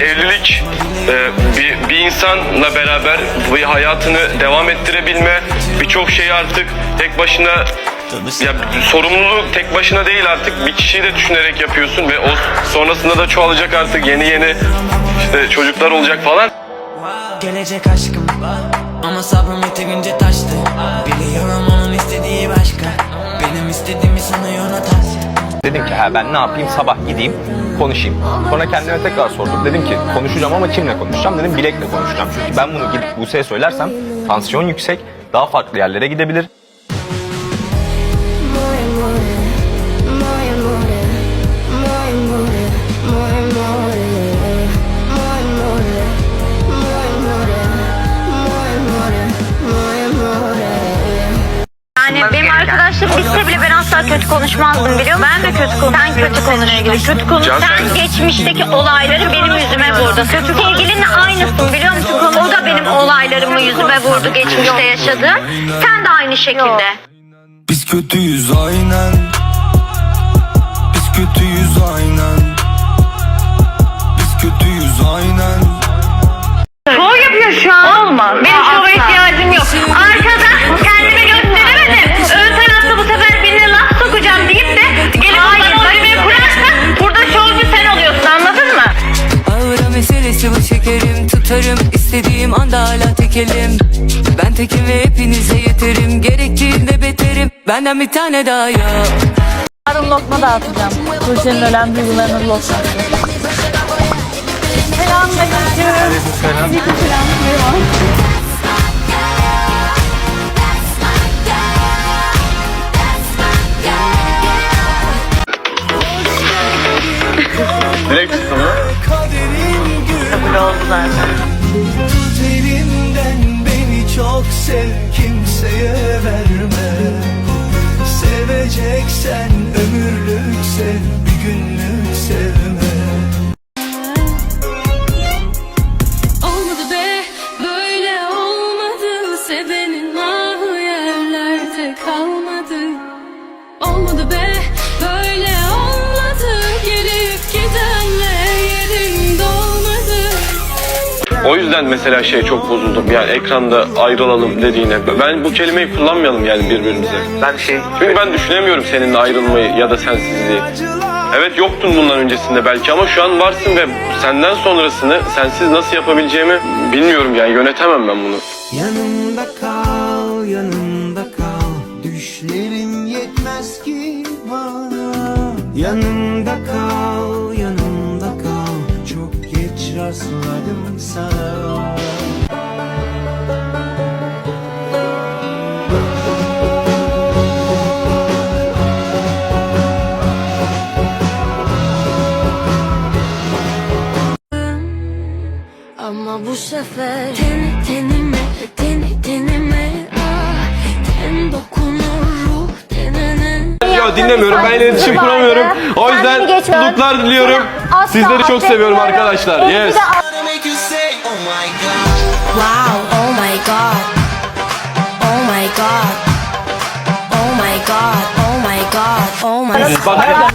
evlilik e, bir, bir insanla beraber bir hayatını devam ettirebilme birçok şeyi artık tek başına ya sorumluluğu tek başına değil artık bir kişiyi de düşünerek yapıyorsun ve o sonrasında da çoğalacak artık yeni yeni işte çocuklar olacak falan. Gelecek aşkım Ama sabrım yeterince taştı. Biliyorum onun istediği başka. Benim istediğimi sanıyor o ters Dedim ki ha ben ne yapayım? Sabah gideyim konuşayım. Sonra kendime tekrar sordum. Dedim ki konuşacağım ama kimle konuşacağım? Dedim Bilek'le konuşacağım. Çünkü ben bunu gidip Buse'ye söylersem tansiyon yüksek daha farklı yerlere gidebilir. Asla kötü konuşmazdım biliyor musun? Ben de kötü konuşuyorum. Sen kötü konuşuyorsun. Kötü konuş. Sen geçmişteki olayları benim yüzüme vurdun. Sevgilinle aynısın biliyor musun? O da benim olaylarımı yüzüme vurdu geçmişte yaşadı. Sen de aynı şekilde. Biz kötüyüz aynen Biz kötüyüz aynen Biz kötüyüz aynen Tutarım istediğim anda hala tekelim Ben tekim ve hepinize yeterim Gerektiğinde beterim Benden bir tane daha yok Yarın lokma dağıtacağım. Tuğçe'nin ölen duygularının lokması. Selam. Aleyküm selam. Merhaba. Direkt çıktım Kaderin gülü Tut elimden beni çok sev kimseye verme. Seveceksen ömürlük sev bir günlük sevme. Olmadı be böyle olmadı. Sevenin ahı yerlerde kalmadı. Olmadı be O yüzden mesela şey çok bozuldum. Yani ekranda ayrılalım dediğine. Ben bu kelimeyi kullanmayalım yani birbirimize. Ben şey Çünkü ben düşünemiyorum seninle ayrılmayı ya da sensizliği. Evet yoktun bundan öncesinde belki ama şu an varsın ve senden sonrasını sensiz nasıl yapabileceğimi bilmiyorum yani yönetemem ben bunu. Yanımda kal, yanımda kal Düşlerim yetmez ki bana Yanımda geç rastladım sana Ama bu sefer ten tenime, ten tenime ah, Ten dokunur ruh tenene Ya dinlemiyorum ben iletişim kuramıyorum. O yüzden mutluluklar diliyorum. Sizleri çok seviyorum arkadaşlar. Yes. Make you say oh my god. Wow, oh my god. Oh my god. Oh my god, oh my god, oh my god. Bak